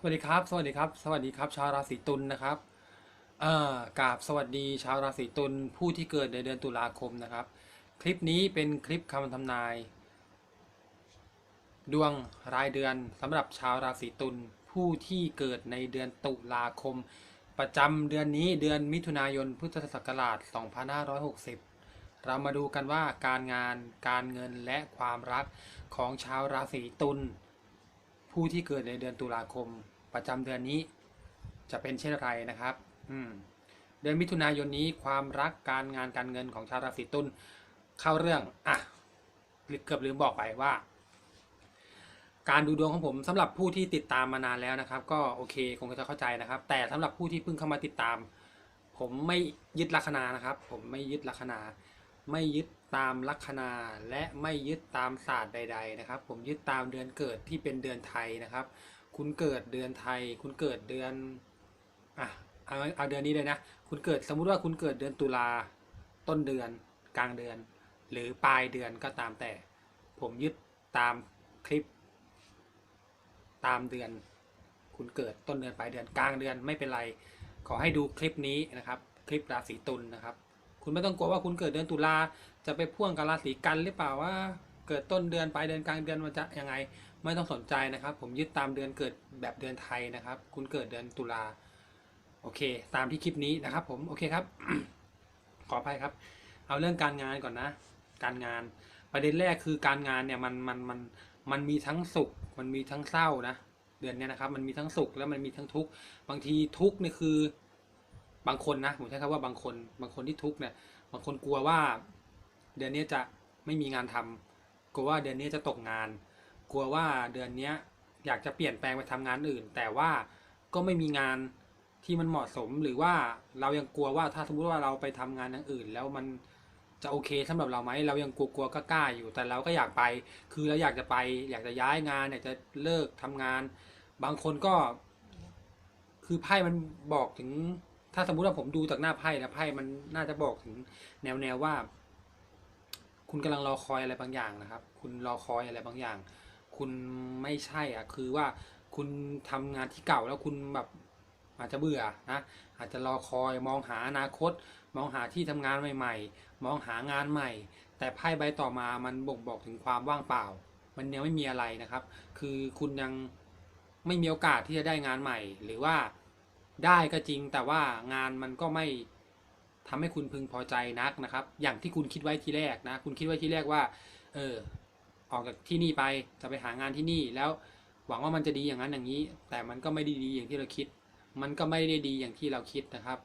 สวัสดีครับ สวัสดีครับ สวัสดีครับ ชาวราศีตุลนะครับอ่อกราบสวัสดีชาวราศีตุลผู้ที่เกิดในเดือนตุลาคมนะครับ คลิปนี้เป็นคลิปคำทำนาย ดวงรายเดือนสำหรับชาวราศีตุลผู้ที่เกิดในเดือนตุลาคม ประจำเดือนนี้เดือนมิถุนายนพุทธศักราช 2560 เรามาดูกันว่าการงานการเงินและความรักของชาวราศีตุล ผู้ที่เกิดในเดือนตุลาคมประจำเดือนนี้ จะเป็นเช่นไรนะครับ อืมเดือนมิถุนายนนี้ความรักการงานการเงินของชาวราศีตุลเข้าเรื่องอะเกือบลืมบอกไปว่า การดูดวงของผมสำหรับผู้ที่ติดตามมานานแล้วนะครับ ก็โอเคคงจะเข้าใจนะครับ แต่สำหรับผู้ที่เพิ่งเข้ามาติดตาม ผมไม่ยึดลัคนานะครับ ผมไม่ยึดลัคนา ไม่ยึด ตามลัคนาและไม่ยึดตามศาสตร์ใด ๆ นะครับ ผมยึดตามเดือนเกิดที่เป็นเดือนไทยนะครับ คุณเกิดเดือนไทย คุณเกิดเดือนอะเอาเอาเดือนนี้เลยนะ คุณเกิดสมมุติว่าคุณเกิดเดือนตุลาต้นเดือน กลางเดือน หรือปลายเดือนก็ตามแต่ ผมยึดตามคลิป ตามเดือน คุณเกิดต้นเดือนปลายเดือนกลางเดือนไม่เป็นไร ขอให้ดูคลิปนี้นะครับ คลิปราศีตุลนะครับ คุณไม่ต้องกลัวว่าคุณเกิดเดือนตุลาจะไปพ่วงกับราศีกันหรือเปล่าว่า เกิดต้นเดือนปลายเดือนกลางเดือนมันจะยังไง ไม่ต้องสนใจนะครับ ผมยึดตามเดือนเกิดแบบเดือนไทยนะครับ คุณเกิดเดือนตุลาโอเค ตามที่คลิปนี้นะครับ ผมโอเคครับ ขออภัยครับ เอาเรื่องการงานก่อนนะ การงานประเด็นแรกคือการงานเนี่ยมันมันมันมันมีทั้งสุข มันมีทั้งเศร้านะเดือนเนี้ยนะครับ มันมีทั้งสุขแล้วมันมีทั้งทุกข์บางทีทุกข์เนี่ยคือ บางคนนะผมใช้คำว่าบางคน บางคนที่ทุกข์เนี่ย บางคนกลัวว่า เดือนนี้จะไม่มีงานทำกลัวว่าเดือนนี้จะตกงาน กลัวว่าเดือนนี้อยากจะเปลี่ยนแปลงไปทำงานอื่น แต่ว่าก็ไม่มีงานที่มันเหมาะสมหรือว่าเรายังกลัวว่าถ้าสมมุติว่าเราไปทำงานอย่างอื่น แล้วมันจะโอเคสำหรับเราไหมเรายังกลัวๆก็กล้าอยู่ แต่เราก็อยากไป คือเราอยากจะไป อยากจะย้ายงานอยากจะเลิกทำงาน บางคนก็ คือไพ่มันบอกถึง ถ้าสมมุติว่าผมดูจากหน้าไพ่นะไพ่มันน่าจะบอกถึงแนวแนวว่า คุณกำลังรอคอยอะไรบางอย่างนะครับ คุณรอคอยอะไรบางอย่าง คุณไม่ใช่อะคือว่าคุณทำงานที่เก่าแล้วคุณแบบอาจจะเบื่อนะอาจจะรอคอยมองหาอนาคต มองหาที่ทำงานใหม่ ๆ มองหางานใหม่ แต่ไพ่ใบต่อมามันบ่งบอกถึงความว่างเปล่า มันยังไม่มีอะไรนะครับ คือคุณยังไม่มีโอกาสที่จะได้งานใหม่ หรือว่า ได้ก็จริงแต่ว่างานมันก็ไม่ทำให้คุณพึงพอใจนักนะครับ อย่างที่คุณคิดไว้ทีแรกนะ คุณคิดไว้ทีแรกว่า เออ ออกจากที่นี่ไปจะไปหางานที่นี่ แล้วหวังว่ามันจะดีอย่างนั้นอย่างนี้ แต่มันก็ไม่ได้ดีอย่างที่เราคิด มันก็ไม่ได้ดีอย่างที่เราคิดนะครับ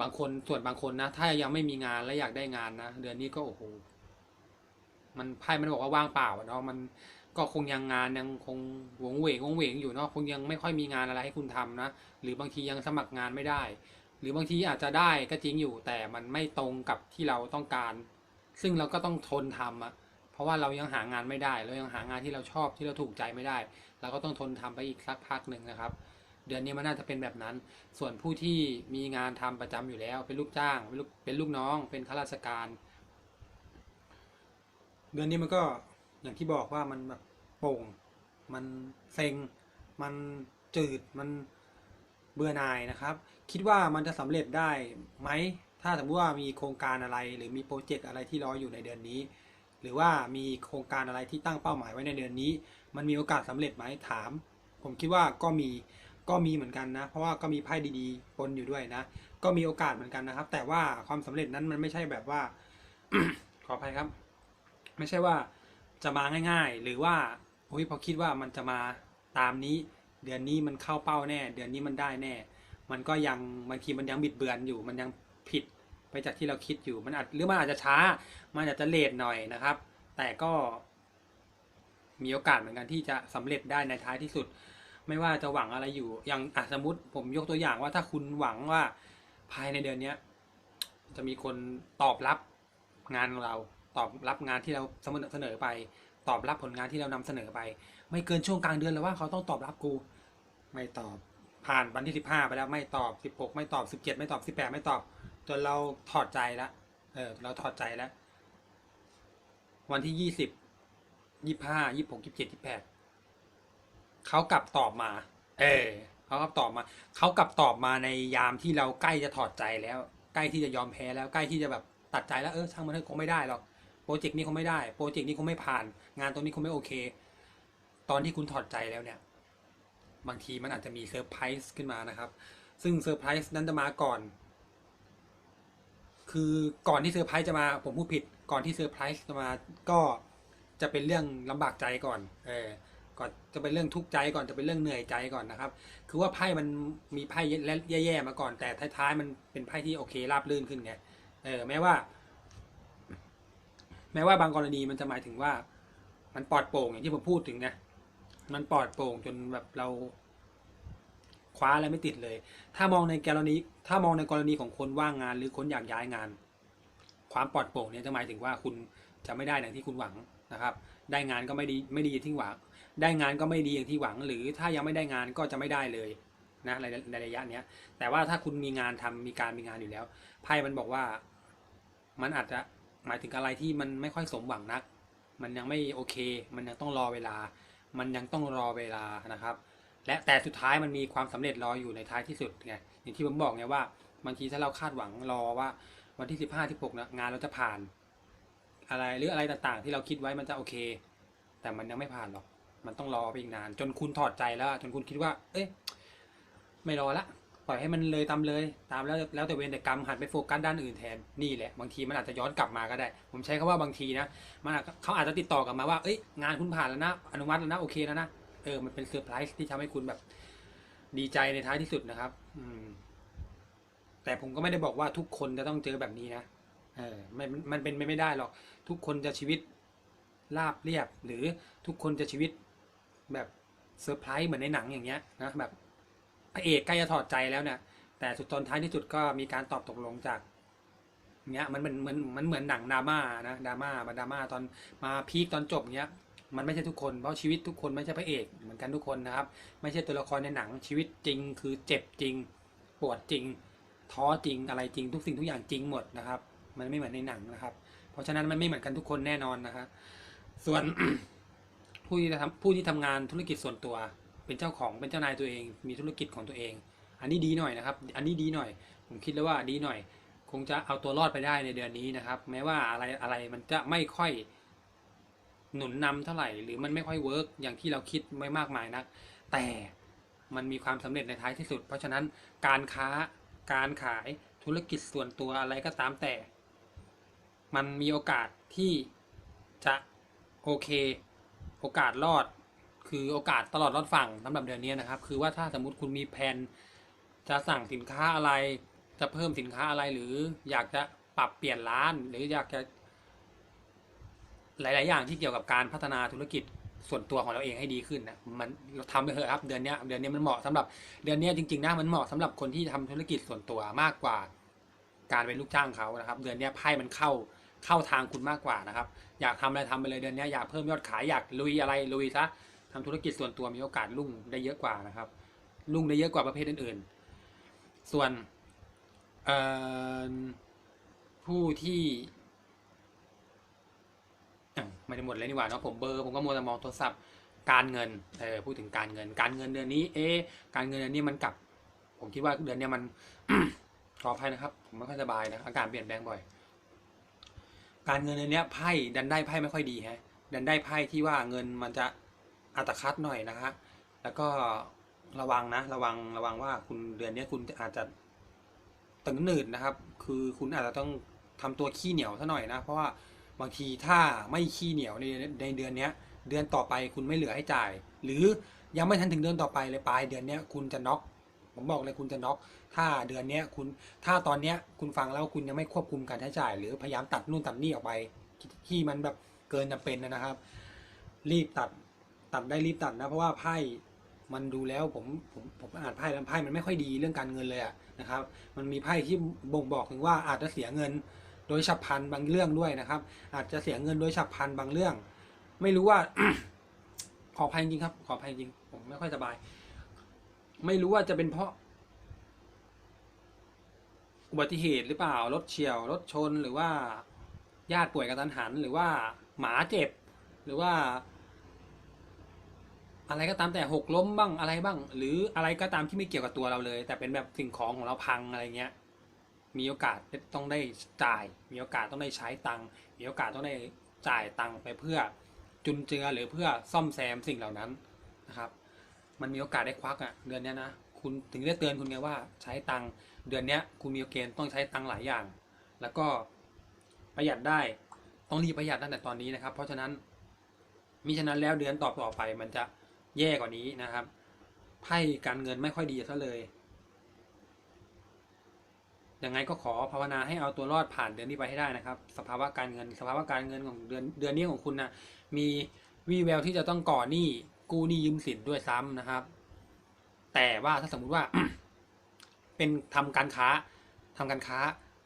บางคนส่วนบางคนนะ ถ้ายังไม่มีงานและอยากได้งานนะเดือนนี้ก็โอ้โหมันไพ่มันบอกว่าว่างเปล่าเนาะมัน ก็คงยังงานยังคงหวงเหวงหวงเหวงอยู่เนาะคงยังไม่ค่อยมีงานอะไรให้คุณทำนะ หรือบางทียังสมัครงานไม่ได้ หรือบางทีอาจจะได้ก็จริงอยู่แต่มันไม่ตรงกับที่เราต้องการ ซึ่งเราก็ต้องทนทำอะเพราะว่าเรายังหางานไม่ได้ เรายังหางานที่เราชอบที่เราถูกใจไม่ได้ เราก็ต้องทนทำไปอีกสักพักหนึ่งนะครับ เดือนนี้มันน่าจะเป็นแบบนั้น ส่วนผู้ที่มีงานทำประจำอยู่แล้ว เป็นลูกจ้าง เป็นลูกเป็นลูกน้อง เป็นข้าราชการ เดือนนี้มันก็ อย่างที่บอกว่ามันแบบโป่ง มันเซ็ง มันจืด มันเบื่อหน่ายนะครับ คิดว่ามันจะสำเร็จได้ไหม ถ้าสมมติว่ามีโครงการอะไร หรือมีโปรเจกต์อะไรที่รออยู่ในเดือนนี้ หรือว่ามีโครงการอะไรที่ตั้งเป้าหมายไว้ในเดือนนี้ มันมีโอกาสสำเร็จไหมถาม ผมคิดว่าก็มี ก็มีเหมือนกันนะ เพราะว่าก็มีไพ่ดีๆปนอยู่ด้วยนะ ก็มีโอกาสเหมือนกันนะครับ แต่ว่าความสำเร็จนั้นมันไม่ใช่แบบว่า ขออภัยครับ ไม่ใช่ว่า จะมาง่าย ๆ หรือว่าโอ้ยพอคิดว่ามันจะมาตามนี้ เดือนนี้มันเข้าเป้าแน่ เดือนนี้มันได้แน่ มันก็ยังบางทีมันยังบิดเบือนอยู่ มันยังผิดไปจากที่เราคิดอยู่มันอาจหรือมันอาจจะช้า มันอาจจะเลทหน่อยนะครับ แต่ก็มีโอกาสเหมือนกันที่จะสำเร็จได้ในท้ายที่สุด ไม่ว่าจะหวังอะไรอยู่ อย่างอะสมมติผมยกตัวอย่างว่าถ้าคุณหวังว่าภายในเดือนเนี้ย จะมีคนตอบรับงานของเรา ตอบรับงานที่เราเสนอไป ตอบรับผลงานที่เรานำเสนอไป ไม่เกินช่วงกลางเดือนแล้วว่าเขาต้องตอบรับกู ไม่ตอบผ่านวันที่สิบห้าไปแล้วไม่ตอบสิบหกไม่ตอบสิบเจ็ดไม่ตอบสิบแปดไม่ตอบ จนเราถอดใจล้วเออเราถอดใจแล้ว วันที่ยี่สิบยี่ห้ายี่หกยี่เจ็ดยี่แปดเขากลับตอบมา เออเขากลับตอบมาเขากลับตอบมาในยามที่เราใกล้จะถอดใจแล้ว ใกล้ที่จะยอมแพ้แล้วใกล้ที่จะแบบตัดใจแล้วเออช่างมันเถอะคงไม่ได้หรอก โปรเจกต์นี้คงไม่ได้ โปรเจกต์นี้คงไม่ผ่าน งานตรงนี้คงไม่โอเค ตอนที่คุณถอดใจแล้วเนี่ย บางทีมันอาจจะมีเซอร์ไพรส์ขึ้นมานะครับ ซึ่งเซอร์ไพรส์นั้นจะมาก่อน คือก่อนที่เซอร์ไพรส์จะมา ผมพูดผิด ก่อนที่เซอร์ไพรส์จะมา ก็จะเป็นเรื่องลำบากใจก่อน เออก่อนจะเป็นเรื่องทุกข์ใจก่อนจะเป็นเรื่องเหนื่อยใจก่อนนะครับ คือว่าไพ่มันมีไพ่แย่ๆมาก่อน แต่ท้ายๆมันเป็นไพ่ที่โอเคราบรื่นขึ้นไง เออแม้ว่า แม้ว่าบางกรณีมันจะหมายถึงว่า มันปลอดโปร่งอย่างที่ผมพูดถึงนะมันปลอดโปร่งจนแบบเราคว้าอะไรไม่ติดเลย ถ้ามองในกรณีถ้ามองในกรณีของคนว่างงาน หรือคนอยากย้ายงาน ความปลอดโปร่งเนี่ยจะหมายถึงว่าคุณจะไม่ได้อย่างที่คุณหวังนะครับ ได้งานก็ไม่ดีไม่ดีอย่างที่หวัง ได้งานก็ไม่ดีอย่างที่หวัง หรือถ้ายังไม่ได้งานก็จะไม่ได้เลยนะในในระยะเนี้ยแต่ว่าถ้าคุณมีงานทำมีการมีงานอยู่แล้วไพ่มันบอกว่า มันอาจจะ หมายถึงอะไรที่มันไม่ค่อยสมหวังนัก มันยังไม่โอเค มันยังต้องรอเวลา มันยังต้องรอเวลานะครับ และแต่สุดท้ายมันมีความสำเร็จรออยู่ในท้ายที่สุดไงอย่างที่ผมบอกไงว่าบางทีถ้าเราคาดหวังรอว่าวันที่สิบห้าที่หกนะงานเราจะผ่าน อะไรหรืออะไรต่างๆ ที่เราคิดไว้มันจะโอเค แต่มันยังไม่ผ่านหรอกมันต้องรอไปอีกนาน จนคุณถอดใจแล้วจนคุณคิดว่า เอ๊ะไม่รอละ ล่อยให้มันเลยตามเลย ตามแล้วแล้วแต่เวรแต่กรรมหันไปโฟกัสด้านอื่นแทนนี่แหละ บางทีมันอาจจะย้อนกลับมาก็ได้ ผมใช้คำว่าบางทีนะมันเขาอาจจะติดต่อกลับมาว่าเอ้ยงานคุณผ่านแล้วนะอนุมัติแล้วนะโอเคแล้วนะเออมันเป็นเซอร์ไพรส์ที่ทำให้คุณแบบ ดีใจในท้ายที่สุดนะครับ อืม แต่ผมก็ไม่ได้บอกว่าทุกคนจะต้องเจอแบบนี้นะเออไม่มันมันเป็นไปไม่ได้หรอก ทุกคนจะชีวิตราบเรียบ หรือทุกคนจะชีวิตแบบเซอร์ไพรส์เหมือนในหนังอย่างเงี้ยนะแบบ พระเอกใกล้จะถอดใจแล้วเนี่ย แต่สุดตอนท้ายที่สุดก็มีการตอบตกลงจากเนี้ยมันเหมือนเหมือนมันเหมือนหนังดราม่านะดราม่ามาดราม่าตอนมาพีคตอนจบเนี้ยมันไม่ใช่ทุกคนเพราะชีวิตทุกคนไม่ใช่พระเอกเหมือนกันทุกคนนะครับ ไม่ใช่ตัวละครในหนังชีวิตจริง คือเจ็บจริง ปวดจริง ท้อจริงอะไรจริง ทุกสิ่งทุกอย่างจริงหมดนะครับ มันไม่เหมือนในหนังนะครับ เพราะฉะนั้นมันไม่เหมือนกันทุกคนแน่นอนนะครับส่วนผู้ที่ทำผู้ที่ทำงานธุรกิจส่วนตัว เป็นเจ้าของเป็นเจ้านายตัวเอง มีธุรกิจของตัวเอง อันนี้ดีหน่อยนะครับ อันนี้ดีหน่อย ผมคิดแล้วว่าดีหน่อย คงจะเอาตัวรอดไปได้ในเดือนนี้นะครับ แม้ว่าอะไรอะไรมันจะไม่ค่อยหนุนนำเท่าไหร่ หรือมันไม่ค่อยเวิร์กอย่างที่เราคิดไม่มากมายนัก แต่มันมีความสำเร็จในท้ายที่สุด เพราะฉะนั้นการค้าการขายธุรกิจส่วนตัวอะไรก็ตามแต่ มันมีโอกาสที่จะโอเค โอกาสรอด คือโอกาสตลอดรอดฝั่งสำหรับเดือนนี้นะครับ คือว่าถ้าสมมติคุณมีแผนจะสั่งสินค้าอะไร จะเพิ่มสินค้าอะไรหรืออยากจะปรับเปลี่ยนร้าน หรืออยากจะ หลาย ๆ อย่างที่เกี่ยวกับการพัฒนาธุรกิจส่วนตัวของเราเองให้ดีขึ้นนะมันเราทำไปเถอะครับเดือนนี้เดือนนี้มันเหมาะสำหรับเดือนนี้จริง ๆ นะมันเหมาะสำหรับคนที่ทำธุรกิจส่วนตัวมากกว่า การเป็นลูกจ้างเขานะครับ เดือนนี้ไพ่มันเข้าเข้าทางคุณมากกว่านะครับ อยากทำอะไรทำไปเลยเดือนนี้อยากเพิ่มยอดขายอยากลุยอะไรลุยซะ ทำธุรกิจส่วนตัวมีโอกาสรุ่งได้เยอะกว่านะครับรุ่งได้เยอะกว่าประเภทอื่นๆ ส่วนผู้ที่ไม่ได้หมดเลยนี่หว่าเนาะผมเบอร์ผมก็มัวแต่มองโทรศัพท์การเงินเออพูดถึงการเงิน การเงินเดือนนี้ เอ๊การเงินเดือนนี้มันกลับ ผมคิดว่าเดือนนี้มันขออภัยนะครับ ผมไม่ค่อยสบายนะอากาศเปลี่ยนแปลงบ่อย การเงินเดือนนี้ไพ่ดันได้ไพ่ไม่ค่อยดีฮะดันได้ไพ่ที่ว่าเงินมันจะ อัตคัดหน่อยนะฮะแล้วก็ระวังนะ ระวังระวังว่าคุณเดือนนี้คุณอาจจะตึงหนืดนะครับ คือคุณอาจจะต้องทำตัวขี้เหนียวซะหน่อยนะ เพราะว่าบางทีถ้าไม่ขี้เหนียวในในเดือนเนี้ยเดือนต่อไปคุณไม่เหลือให้จ่าย หรือยังไม่ทันถึงเดือนต่อไปเลยปลายเดือนเนี้ยคุณจะน็อกผมบอกเลยคุณจะน็อก ถ้าเดือนเนี้ยคุณ ถ้าตอนเนี้ยคุณฟังแล้วคุณยังไม่ควบคุมการใช้จ่าย หรือพยายามตัดนู่นตัดนี่ออกไป ที่ที่มันแบบเกินจำเป็นนะครับ รีบตัด ตัดได้รีบตัดนะ เพราะว่าไพ่มันดูแล้วผมผมผมอ่านไพ่แล้วไพ่มันไม่ค่อยดีเรื่องการเงินเลยอะนะครับ มันมีไพ่ที่บ่งบอกถึงว่าอาจจะเสียเงินโดยฉับพลันบางเรื่องด้วยนะครับ อาจจะเสียเงินโดยฉับพลันบางเรื่อง ไม่รู้ว่า ขออภัยจริงครับ ขออภัยจริงผมไม่ค่อยสบาย ไม่รู้ว่าจะเป็นเพราะอุบัติเหตุหรือเปล่ารถเฉียวรถชนหรือว่าญาติป่วยกระทันหัน หรือว่าหมาเจ็บ หรือว่า อะไรก็ตามแต่หกล้มบ้างอะไรบ้าง หรืออะไรก็ตามที่ไม่เกี่ยวกับตัวเราเลย แต่เป็นแบบสิ่งของของเราพังอะไรเงี้ย มีโอกาสต้องได้จ่าย มีโอกาสต้องได้ใช้ตังค์มีโอกาสต้องได้จ่ายตังค์ไปเพื่อจุนเจือหรือเพื่อซ่อมแซมสิ่งเหล่านั้นนะครับ มันมีโอกาสได้ควักอะ่ะเดือนนี้นะคุณถึงได้เตือนคุณไงว่าใช้ตังค์เดือนนี้คุณมีเกณฑ์ต้องใช้ตังค์หลายอย่าง แล้วก็ประหยัดได้ต้องรีบประหยัดตั้งแต่ตอนนี้นะครับ เพราะฉะนั้นมิฉะนั้นแล้วเดือนต่อต่อไปมันจะ แย่กว่านี้นะครับไพ่การเงินไม่ค่อยดีซะเลยยังไงก็ขอภาวนาให้เอาตัวรอดผ่านเดือนนี้ไปให้ได้นะครับ สภาวะการเงิน สภาวะการเงินของเดือนเดือนนี้ของคุณนะมีวีแววที่จะต้องก่อหนี้กู้หนี้ยืมสินด้วยซ้ำนะครับ แต่ว่าถ้าสมมุติว่า เป็นทำการค้าทำการค้า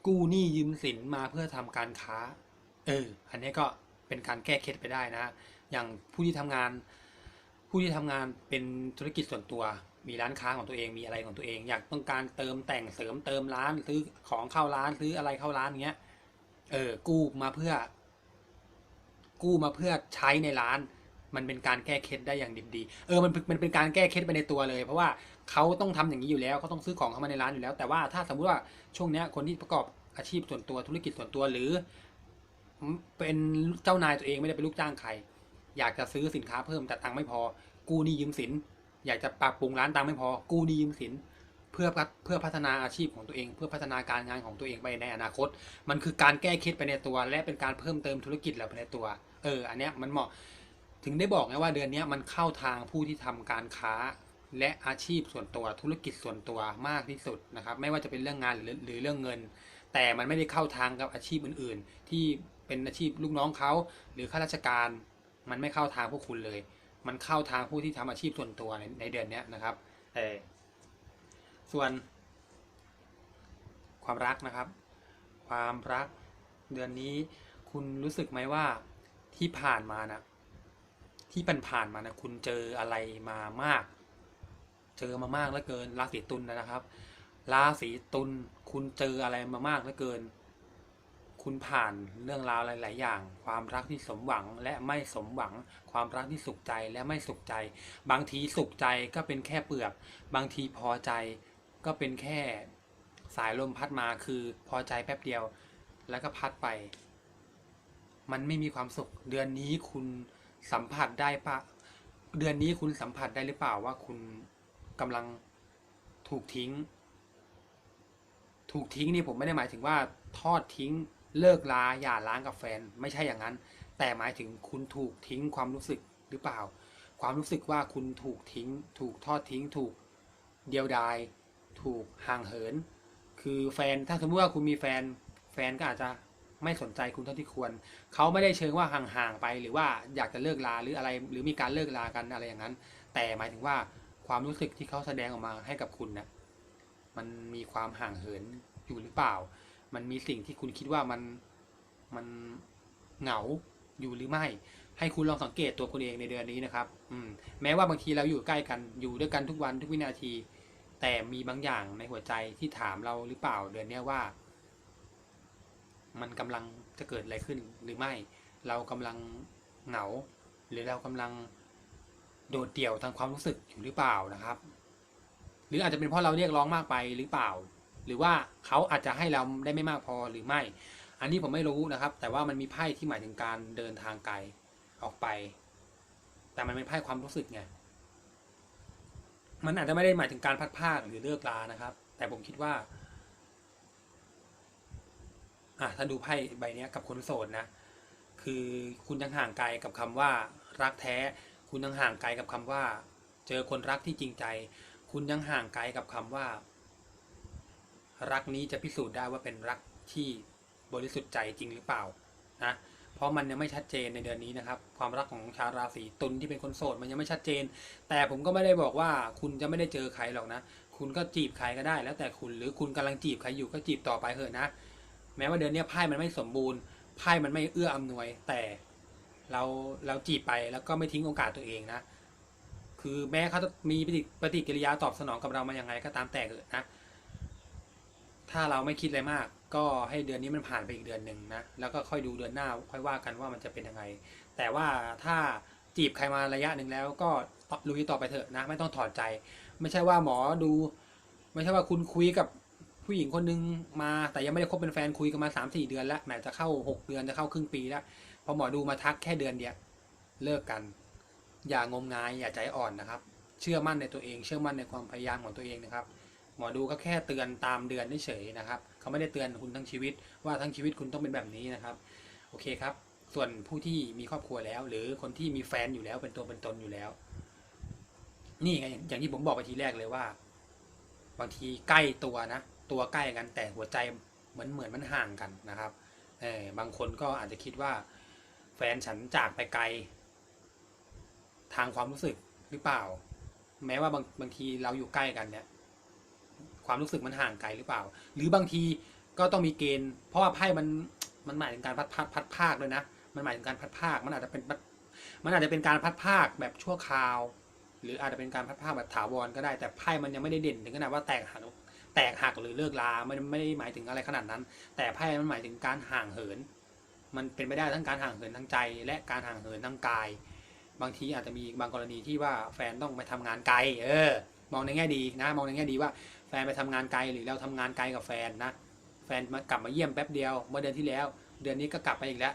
กู้หนี้ยืมสินมาเพื่อทำการค้า เออ อันนี้ก็เป็นการแก้เคล็ดไปได้นะ อย่างผู้ที่ทำงาน ผู้ที่ทำงานเป็นธุรกิจส่วนตัว มีร้านค้าของตัวเองมีอะไรของตัวเอง อยากต้องการเติมแต่งเสริมเติมร้านซื้อของเข้าร้านซื้ออะไรเข้าร้านเงี้ยเออกู้มาเพื่อ กู้มาเพื่อใช้ในร้าน มันเป็นการแก้เคล็ดได้อย่างดิบดีเออมันเป็นมันเป็นการแก้เคล็ดไปในตัวเลย เพราะว่าเขาต้องทำอย่างนี้อยู่แล้วเขาต้องซื้อของเข้ามาในร้านอยู่แล้ว แต่ว่าถ้าสมมุติว่าช่วงเนี้ยคนที่ประกอบอาชีพส่วนตัวธุรกิจส่วนตัวหรือ เป็นเจ้านายตัวเองไม่ได้เป็นลูกจ้างใคร อยากจะซื้อสินค้าเพิ่มแต่ตังค์ไม่พอ กู้หนี้ยืมสิน อยากจะปรับปรุงร้านตังค์ไม่พอ กู้หนี้ยืมสิน เพื่อเพื่อพัฒนาอาชีพของตัวเอง เพื่อพัฒนาการงานของตัวเองไปในอนาคต มันคือการแก้คล็ดไปในตัว และเป็นการเพิ่มเติมธุรกิจเราไปในตัว เออ อันเนี้ยมันเหมาะ ถึงได้บอกไงว่าเดือนเนี้ยมันเข้าทางผู้ที่ทำการค้าและอาชีพส่วนตัวธุรกิจส่วนตัวมากที่สุดนะครับ ไม่ว่าจะเป็นเรื่องงานหรือหรือเรื่องเงิน แต่มันไม่ได้เข้าทางกับอาชีพอื่น ๆ ที่เป็นอาชีพลูกน้องเขาหรือข้าราชการ มันไม่เข้าทางพวกคุณเลย มันเข้าทางผู้ที่ทำอาชีพส่วนตัวในในเดือนเนี้ยนะครับเออส่วนความรักนะครับ ความรักเดือนนี้คุณรู้สึกไหมว่าที่ผ่านมานะที่ผ่านๆมานะคุณเจออะไรมามาก เจอมามากเหลือเกินราศีตุลนะครับราศีตุลคุณเจออะไรมามากเหลือเกิน คุณผ่านเรื่องราวหลาย ๆ อย่าง ความรักที่สมหวังและไม่สมหวัง ความรักที่สุขใจและไม่สุขใจ บางทีสุขใจก็เป็นแค่เปลือก บางทีพอใจก็เป็นแค่สายลมพัดมาคือพอใจแป๊บเดียว แล้วก็พัดไป มันไม่มีความสุข เดือนนี้คุณสัมผัสได้ปะเดือนนี้คุณสัมผัสได้หรือเปล่าว่าคุณกำลังถูกทิ้ง ถูกทิ้งนี่ผมไม่ได้หมายถึงว่าทอดทิ้ง เลิกลาอย่าร้างกับแฟน ไม่ใช่อย่างนั้น แต่หมายถึงคุณถูกทิ้งความรู้สึกหรือเปล่า ความรู้สึกว่าคุณถูกทิ้ง ถูกทอดทิ้ง ถูกเดียวดาย ถูกห่างเหิน คือแฟนถ้าสมมติว่าคุณมีแฟน แฟนก็อาจจะไม่สนใจคุณเท่าที่ควร เขาไม่ได้เชิงว่าห่างๆไปหรือว่าอยากจะเลิกลาหรืออะไร หรือมีการเลิกลากันอะไรอย่างนั้น แต่หมายถึงว่าความรู้สึกที่เขาแสดงออกมาให้กับคุณนะมันมีความห่างเหินอยู่หรือเปล่า มันมีสิ่งที่คุณคิดว่ามันมันเหงาอยู่หรือไม่ ให้คุณลองสังเกตตัวคุณเองในเดือนนี้นะครับ อืม แม้ว่าบางทีเราอยู่ใกล้กันอยู่ด้วยกันทุกวันทุกวินาที แต่มีบางอย่างในหัวใจที่ถามเราหรือเปล่าเดือนนี้ว่า มันกำลังจะเกิดอะไรขึ้นหรือไม่ เรากำลังเหงา หรือเรากำลังโดดเดี่ยวทางความรู้สึกอยู่หรือเปล่านะครับ หรืออาจจะเป็นเพราะเราเรียกร้องมากไปหรือเปล่า หรือว่าเขาอาจจะให้เราได้ไม่มากพอหรือไม่ อันนี้ผมไม่รู้นะครับ แต่ว่ามันมีไพ่ที่หมายถึงการเดินทางไกลออกไป แต่มันเป็นไพ่ความรู้สึกไงมันอาจจะไม่ได้หมายถึงการพัดภาคหรือเลิกลานะครับ แต่ผมคิดว่าอะถ้าดูไพ่ใบนี้กับคนโสดนะ คือคุณยังห่างไกลกับคำว่ารักแท้ คุณยังห่างไกลกับคำว่า เจอคนรักที่จริงใจ คุณยังห่างไกลกับคำว่า รักนี้จะพิสูจน์ได้ว่าเป็นรักที่บริสุทธิ์ใจจริงหรือเปล่านะเพราะมันยังไม่ชัดเจนในเดือนนี้นะครับ ความรักของชาวราศีตุลที่เป็นคนโสดมันยังไม่ชัดเจน แต่ผมก็ไม่ได้บอกว่าคุณจะไม่ได้เจอใครหรอกนะ คุณก็จีบใครก็ได้ แล้วแต่คุณหรือคุณกำลังจีบใครอยู่ก็จีบต่อไปเถอะนะ แม้ว่าเดือนนี้ไพ่มันไม่สมบูรณ์ไพ่มันไม่เอื้ออำนวย แต่เราเราจีบไปแล้วก็ไม่ทิ้งโอกาสตัวเองนะ คือแม้เขาจะมีปฏิปฏิกิริยาตอบสนองกับเรามาอยังไงก็ตามแต่เถอะนะ ถ้าเราไม่คิดอะไรมาก ก็ให้เดือนนี้มันผ่านไปอีกเดือนหนึ่งนะแล้วก็ค่อยดูเดือนหน้าค่อยว่ากันว่ามันจะเป็นยังไง แต่ว่าถ้าจีบใครมาระยะหนึ่งแล้วก็ลุยต่อไปเถอะนะ ไม่ต้องถอดใจ ไม่ใช่ว่าหมอดู ไม่ใช่ว่าคุณคุยกับผู้หญิงคนนึงมาแต่ยังไม่ได้คบเป็นแฟนคุยกันมาสามสี่เดือนแล้วแหมจะเข้าหกเดือนจะเข้าครึ่งปีแล้วพอหมอดูมาทักแค่เดือนเดียวเลิกกัน อย่างมงายอย่าใจอ่อนนะครับ เชื่อมั่นในตัวเอง เชื่อมั่นในความพยายามของตัวเองนะครับ หมอดูก็แค่เตือนตามเดือนเฉยๆนะครับ เขาไม่ได้เตือนคุณทั้งชีวิต ว่าทั้งชีวิตคุณต้องเป็นแบบนี้นะครับ โอเคครับ ส่วนผู้ที่มีครอบครัวแล้ว หรือคนที่มีแฟนอยู่แล้วเป็นตัวเป็นตนอยู่แล้ว นี่ไงอย่างอย่างที่ผมบอกไปทีแรกเลยว่า บางทีใกล้ตัวนะ ตัวใกล้กันแต่หัวใจเหมือนเหมือนมันห่างกันนะครับเออบางคนก็อาจจะคิดว่า แฟนฉันจากไปไกล ทางความรู้สึกหรือเปล่า แม้ว่าบางบางทีเราอยู่ใกล้กันเนี่ย ความรู้สึกมันห่างไกลหรือเปล่า หรือบางทีก็ต้องมีเกณฑ์ เพราะว่าไพ่มันมันหมายถึงการพัดพัดพัดภาคเลยนะ มันหมายถึงการพัดภาค มันอาจจะเป็นมันอาจจะเป็นการพัดภาคแบบชั่วคราว หรืออาจจะเป็นการพัดภาคแบบถาวรก็ได้ แต่ไพ่มันยังไม่ได้เด่นถึงขนาดว่าแตกหักแตกหักหรือเลิกลาไม่ไม่ได้หมายถึงอะไรขนาดนั้น แต่ไพ่มันหมายถึงการห่างเหิน มันเป็นไปได้ทั้งการห่างเหินทางใจ และการห่างเหินทางกาย บางทีอาจจะมีบางกรณีที่ว่าแฟนต้องไปทำงานไกล เออ มองในแง่ดีนะ มองในแง่ดีว่า แฟนไปทำงานไกลหรือเราทำงานไกลกับแฟนนะ แฟนมากลับมาเยี่ยมแป๊บเดียว เมื่อเดือนที่แล้ว เดือนนี้ก็กลับไปอีกแล้ว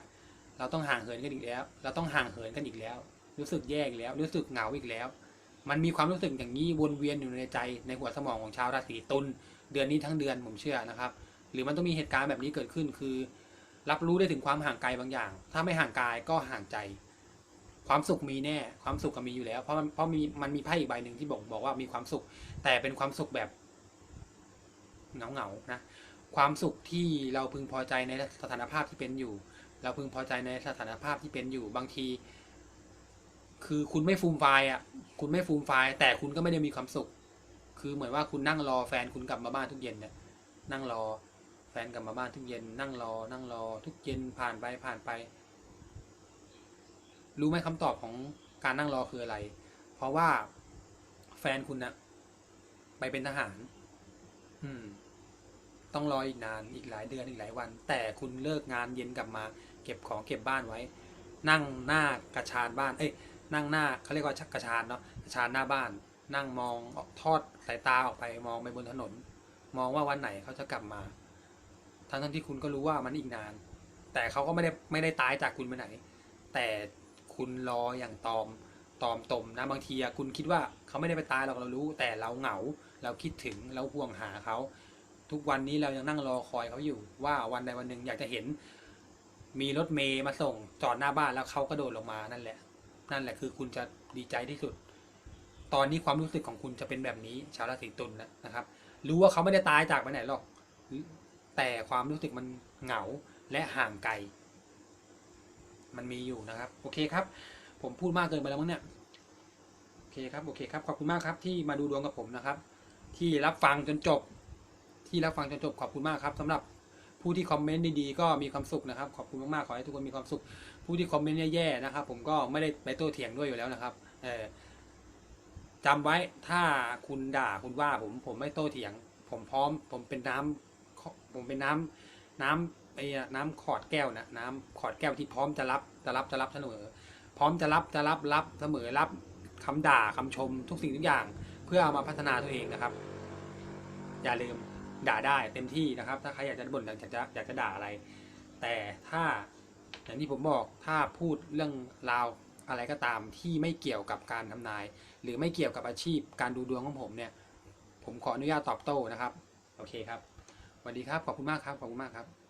เราต้องห่างเหินกันอีกแล้ว เราต้องห่างเหินกันอีกแล้ว รู้สึกแย่อีกแล้ว รู้สึกเหงาอีกแล้ว มันมีความรู้สึกอย่างนี้วนเวียนอยู่ในใจในหัวสมองของชาวราศีตุลเดือนนี้ทั้งเดือนผมเชื่อนะครับ หรือมันต้องมีเหตุการณ์แบบนี้เกิดขึ้นคือ รับรู้ได้ถึงความห่างไกลบางอย่าง ถ้าไม่ห่างกายก็ห่างใจ ความสุขมีแน่ ความสุขก็มีอยู่แล้ว เพราะมันเพราะมีมันมีไพ่อีกใบหนึ่งที่บอกบอกว่ามีความสุข แต่เป็นความสุขแบบ เหงาเหงานะความสุขที่เราพึงพอใจในสถานภาพที่เป็นอยู่ เราพึงพอใจในสถานภาพที่เป็นอยู่บางที คือคุณไม่ฟูมไฟอะ คุณไม่ฟูมไฟแต่คุณก็ไม่ได้มีความสุข คือเหมือนว่าคุณนั่งรอแฟนคุณกลับมาบ้านทุกเย็นเนี่ยนั่งรอแฟนกลับมาบ้านทุกเย็น นั่งรอ นั่งรอ ทุกเย็นผ่านไปผ่านไป รู้ไหมคำตอบของการนั่งรอคืออะไร เพราะว่าแฟนคุณนะไปเป็นทหาร อืม ต้องรออีกนานอีกหลายเดือนอีกหลายวัน แต่คุณเลิกงานเย็นกลับมา เก็บของเก็บบ้านไว้ นั่งหน้ากระชานบ้านเอ้ยนั่งหน้าเขาเรียกว่าชักกระชานเนาะกระชานหน้าบ้าน นั่งมองออกทอดสายตาออกไปมองไปบนถนน มองว่าวันไหนเขาจะกลับมา ทั้งทั้งที่คุณก็รู้ว่ามันอีกนาน แต่เขาก็ไม่ได้ไม่ได้ตายจากคุณไปไหน แต่คุณรออย่างตอมตอมตมนะบางทีคุณคิดว่าเขาไม่ได้ไปตายหรอกเรารู้ แต่เราเหงา เราคิดถึงเราห่วงหาเขา ทุกวันนี้เรายังนั่งรอคอยเขาอยู่ ว่าวันใดวันหนึ่งอยากจะเห็น มีรถเมย์มาส่งจอดหน้าบ้านแล้วเขาก็โดดลงมานั่นแหละ นั่นแหละคือคุณจะดีใจที่สุด ตอนนี้ความรู้สึกของคุณจะเป็นแบบนี้ ชาวราศีตุลนะนะครับ รู้ว่าเขาไม่ได้ตายจากไปไหนหรอก แต่ความรู้สึกมันเหงาและห่างไกลมันมีอยู่นะครับ โอเคครับ ผมพูดมากเกินไปแล้วมั้งเนี่ยโอเคครับโอเคครับขอบคุณมากครับที่มาดูดวงกับผมนะครับ ที่รับฟังจนจบ ที่รับฟังจนจบขอบคุณมากครับสำหรับผู้ที่คอมเมนต์ดีๆก็มีความสุขนะครับ ขอบคุณมากๆขอให้ทุกคนมีความสุข ผู้ที่คอมเมนต์แย่ๆนะครับ ผมก็ไม่ได้ไปโต้เถียงด้วยอยู่แล้วนะครับเออจำไว้ถ้าคุณด่าคุณว่าผมผมไม่โต้เถียง ผมพร้อม ผมเป็นน้ำผมเป็นน้ำน้ำไอ้น้ำขอดแก้วนะน้ำขอดแก้วที่พร้อมจะรับจะรับจะรับเสมอพร้อมจะรับจะรับรับเสมอรับคำด่าคำชมทุกสิ่งทุกอย่าง เพื่อเอามาพัฒนาตัวเองนะครับ อย่าลืม ด่าได้เต็มที่นะครับ ถ้าใครอยากจะบ่นอยากจะอยากจะด่าอะไร แต่ถ้าอย่างที่ผมบอกถ้าพูดเรื่องราวอะไรก็ตามที่ไม่เกี่ยวกับการทำนาย หรือไม่เกี่ยวกับอาชีพการดูดวงของผมเนี่ย ผมขออนุญาตตอบโต้นะครับ โอเคครับสวัสดีครับขอบคุณมากครับขอบคุณมากครับ